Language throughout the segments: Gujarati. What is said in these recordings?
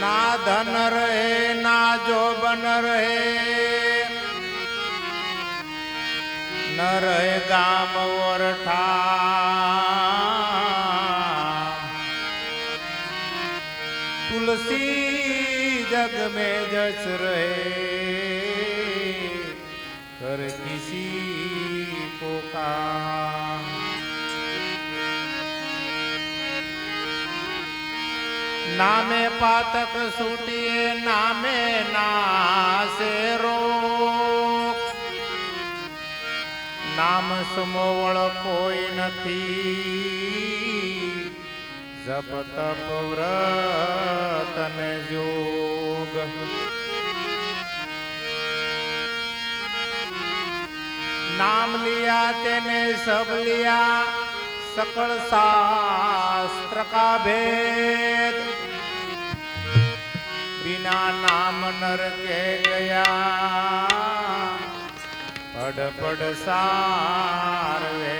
ના ધન રહે, ના જોબન રહે. ન રહે ગામ વરઠા તુલસી જગ મે જસ રહે. કર કિસી પોકા નામે પાતક સૂટીએ નામે નાસે રોગ નામ સમોવળ કોઈ નથી જપ તપ વ્રત ને જોગ નામ लिया તેને સબ लिया सकल शास्त्र का भेद ના નામ નરકે ગયા. પડ પડ સારવે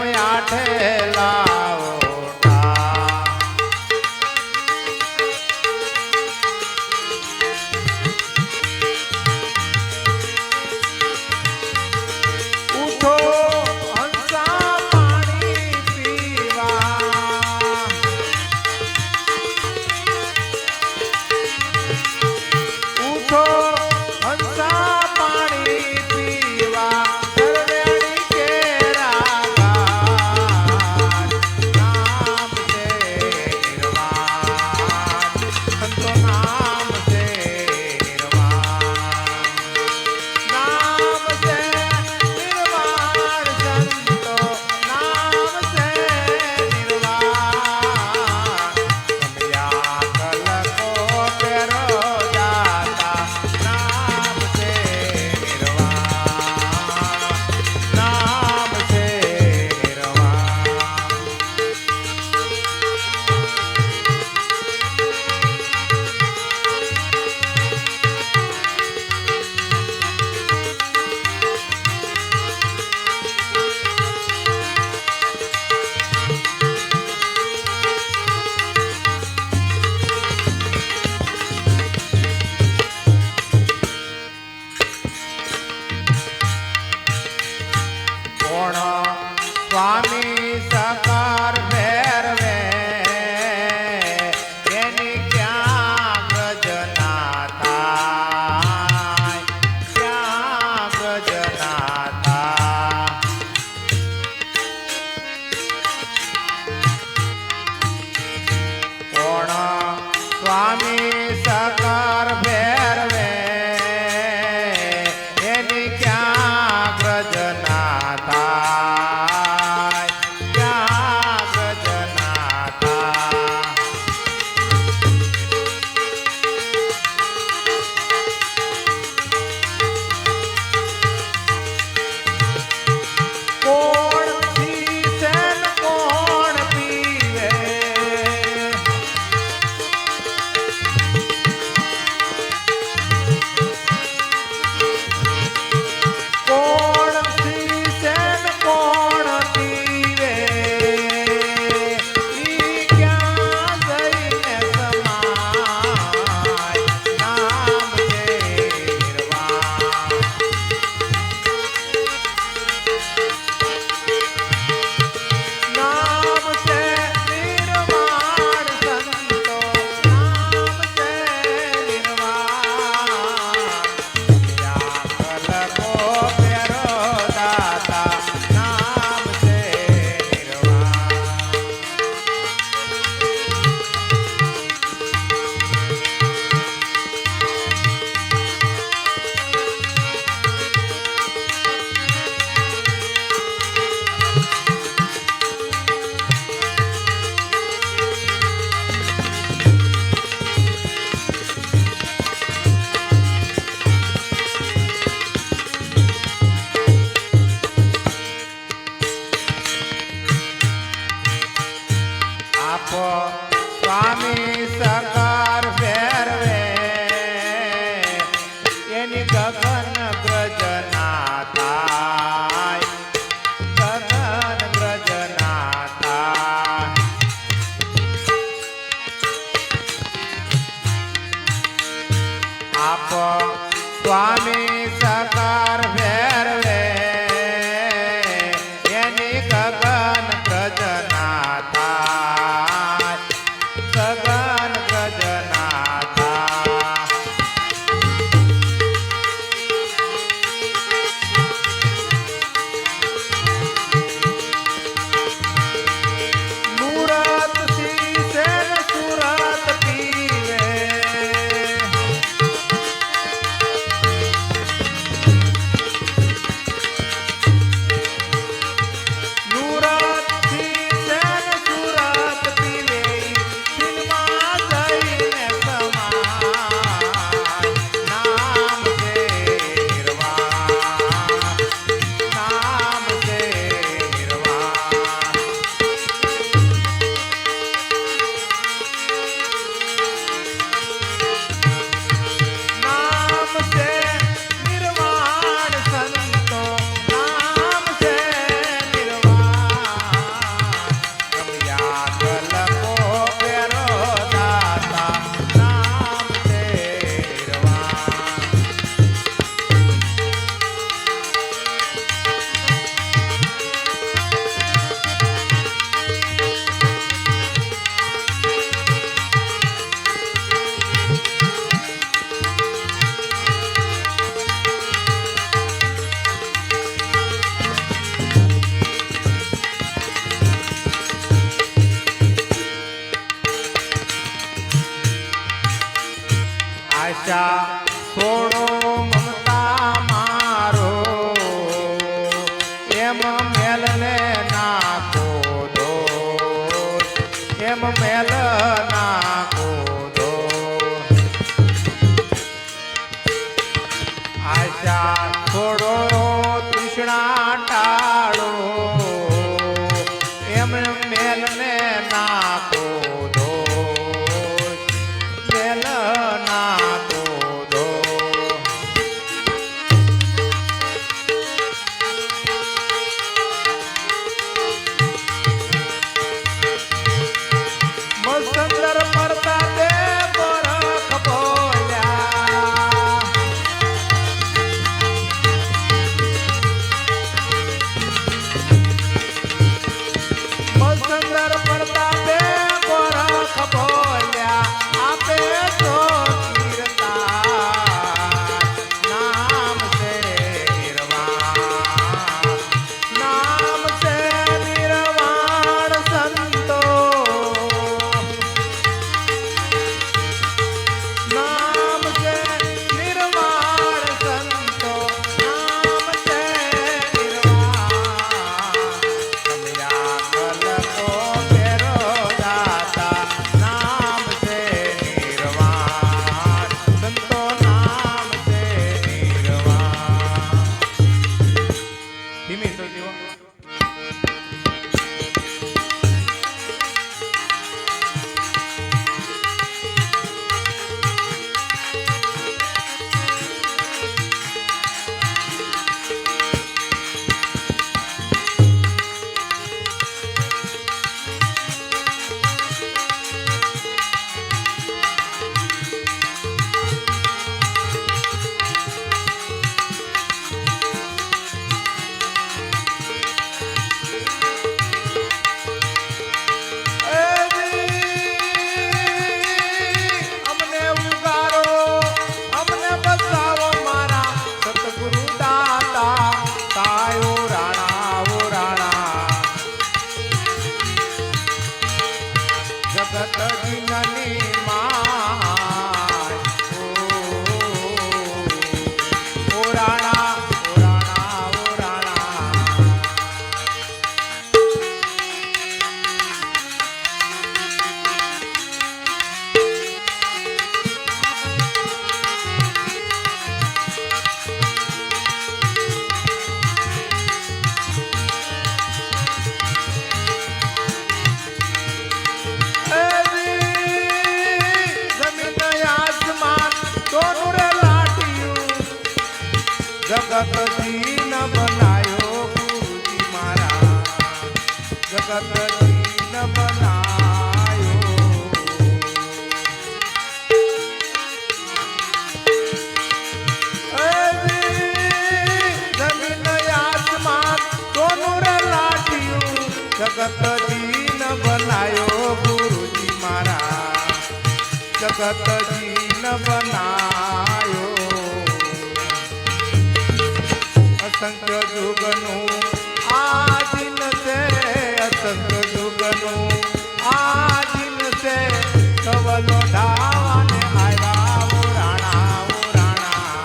આઠેલા જગતજીન બનાયો અસંખ્ય જુગનું આ દિન છે અસંખ્ય જુગનું આ દિન છે સવલો ઢાવાને આવ્યા ઉરાણા ઉરાણા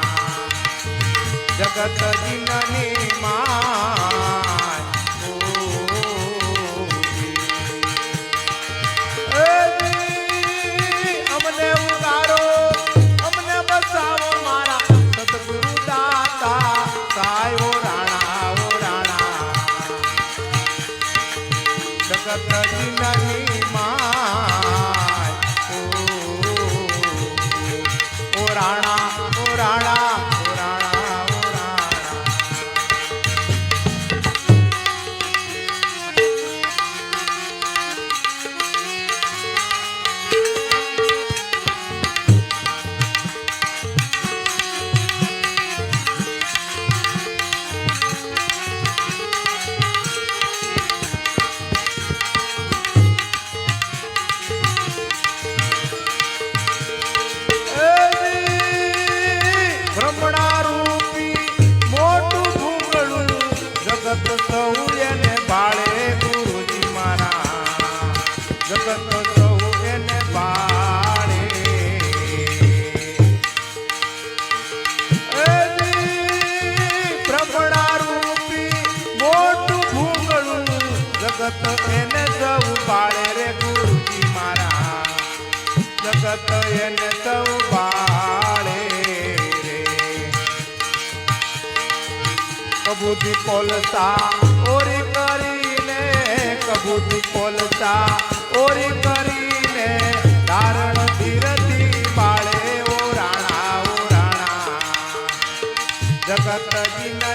જગતજીનની માં કબૂતી કોલસા, ઓરી કરીને કબૂતી કોલસા, ઓરી કરીને તારણ ધીરથી પાળે ઓ રાણા ઓ રાણા. જગત જીને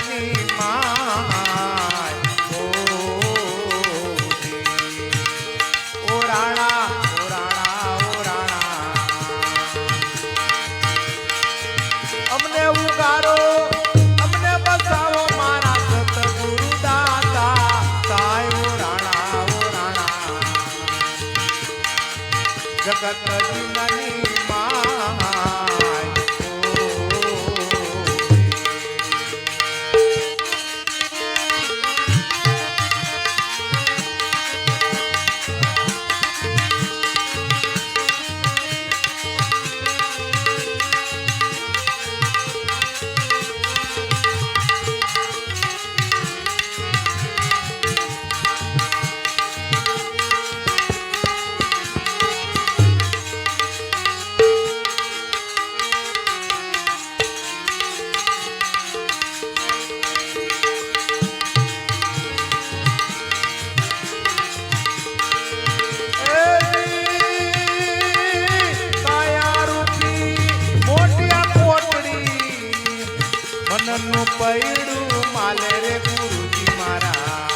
મનનું પૈડું માલે રે ગુરુજી મારા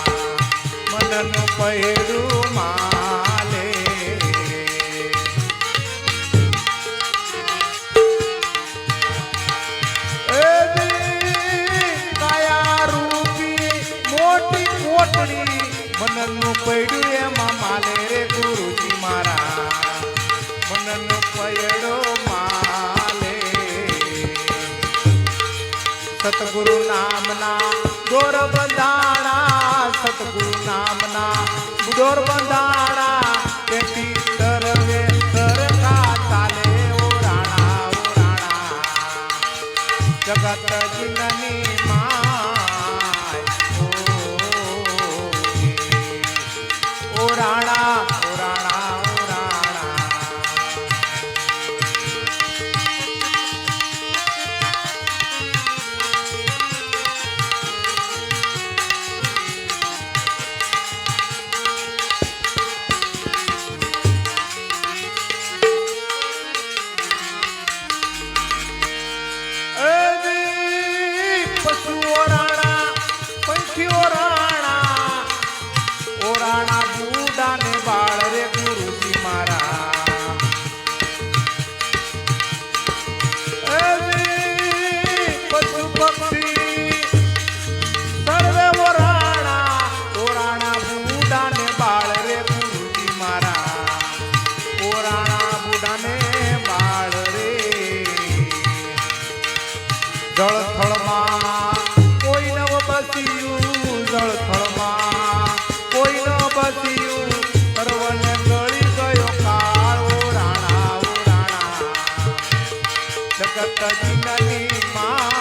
મનનું પૈડું મા સતગુરુ નામના, ગોર બંધાણા સતગુરુ નામના, ગોર બંધાણા તેથી તરવે તરકા ચાલે ઓ રાણા. જગત જીનની તજનની મા